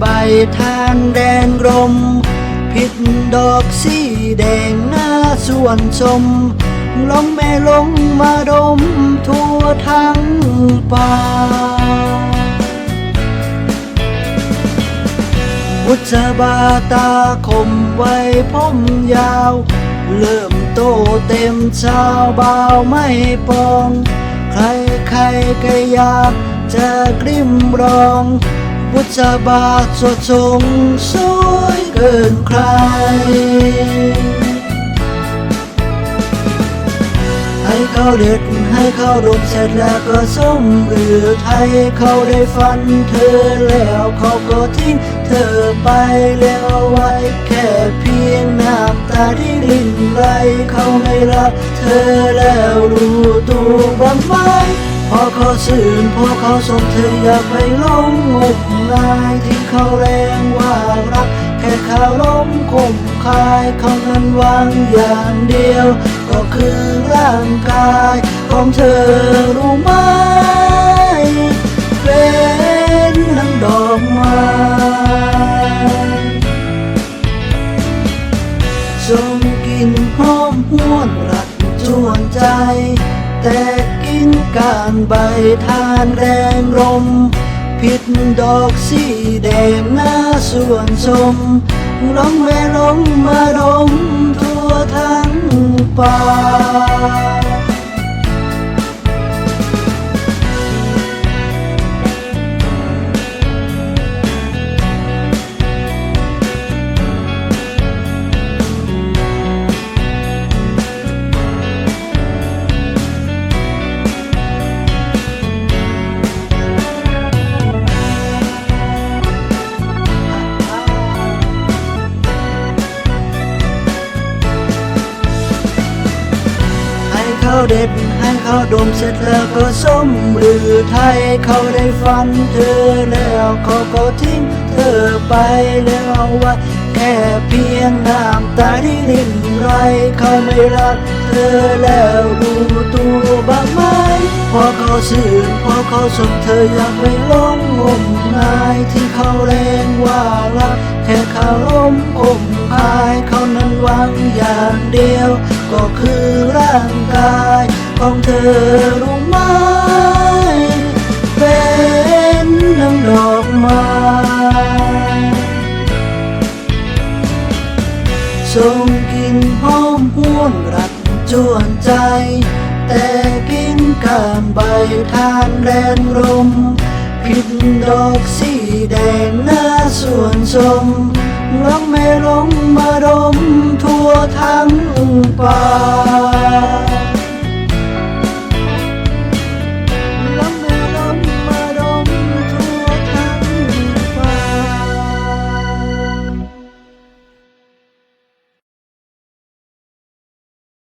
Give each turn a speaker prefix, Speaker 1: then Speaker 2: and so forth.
Speaker 1: ใบทานแดงรม ผิดดอกสีแดงหน้าส่วนชมลองแม่ลงมาดมทั่วทั้งป่าบุษบาตาคมไว้ผมยาว เริ่มโตเต็มชาวบ่าวไม่ปอง ใครใครก็อยากจะกริมรอง บุษบาสดทรงสวยเกินใคร ให้เขาเด็ดให้เขาดมเสร็จแล้วก็ส้มหรือไทยเขาได้ฟันเธอแล้วเขาก็ทิ้งเธอไปแล้วไว้แค่เพียงน้ำตาที่รินไหลเขาไม่รักเธอแล้วรู้ตัวบ้างไหม พอเขาสื่นพอเขาส่งเธออย่าไปหลงงมงายที่เขาแรงว่ารัก แค่ข่าวล้มคมคายเขานั้นวางอย่างเดียว ก็คือร่างกายของเธอรู้ไหมเป็นนังดอกไม้ทรงกลิ่นหอมหวนรักจวนใจ แตกกินการใบทานแรงลมผิดดอกสีแดงหน้าส่วนชมลองแม่ลงมาดมทั่วทั้งป่า เขาเด็ดให้เขาดมเสร็จแล้วก็ส้มหรือไทยเขาได้ฟันเธอแล้วเขาก็ทิ้งเธอไปแล้วว่า แค่เพียงน้ำตาที่รินไรเขาไม่รักเธอแล้วรู้ตัวบ้างไหมพอเขาสื่นพอเขาส่งเธออยากไปหลงงมงายที่เขาแรงว่ารักแค่เขาล้มคมคายเขานั้นหวังอย่างเดียว ก็คือร่าง กายของเธอรู้ไหมเป็นดังดอกไม้ส่งกลิ่นหอมหวนรักจวนใจ แต่กินการใบทานแรงลมผิดดอกสีแดงหน้าส่วนชมลองไม่ลงมาดมทั่วทั้งป่า